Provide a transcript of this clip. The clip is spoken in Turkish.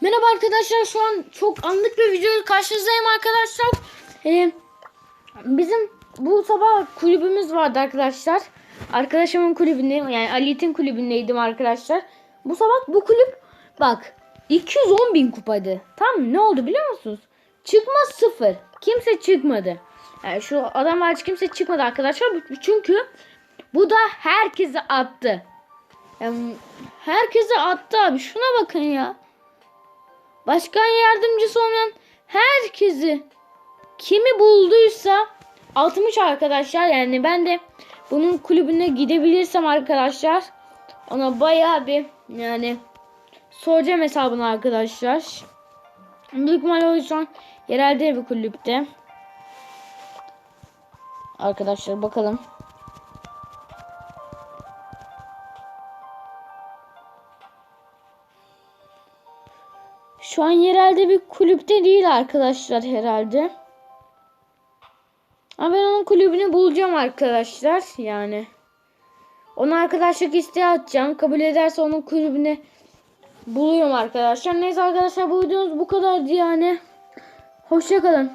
Merhaba arkadaşlar şu an çok anlık bir video karşınızdayım arkadaşlar. Ee, bizim bu sabah kulübümüz vardı arkadaşlar. Arkadaşımın kulübündeyim yani Alit'in kulübündeydim arkadaşlar. Bu sabah bu kulüp bak 210 bin kupaydı. Tamam ne oldu biliyor musunuz? Çıkma sıfır. Kimse çıkmadı. Yani şu adam hariç kimse çıkmadı arkadaşlar. Çünkü bu da herkese attı. Yani herkese attı abi. Şuna bakın ya. Başkan yardımcısı olmayan herkesi kimi bulduysa atmış arkadaşlar. Yani ben de bunun kulübüne gidebilirsem arkadaşlar ona bayağı bir yani soracağım hesabını arkadaşlar. Büyük ihtimalle o yüzden yerelde bir kulüpte. Arkadaşlar bakalım. Şu an yerelde bir kulüpte değil arkadaşlar herhalde. Ama ben onun kulübünü bulacağım arkadaşlar yani. Ona arkadaşlık isteği atacağım. Kabul ederse onun kulübüne buluyorum arkadaşlar. Neyse arkadaşlar bu videomuz bu kadardı yani. Hoşçakalın.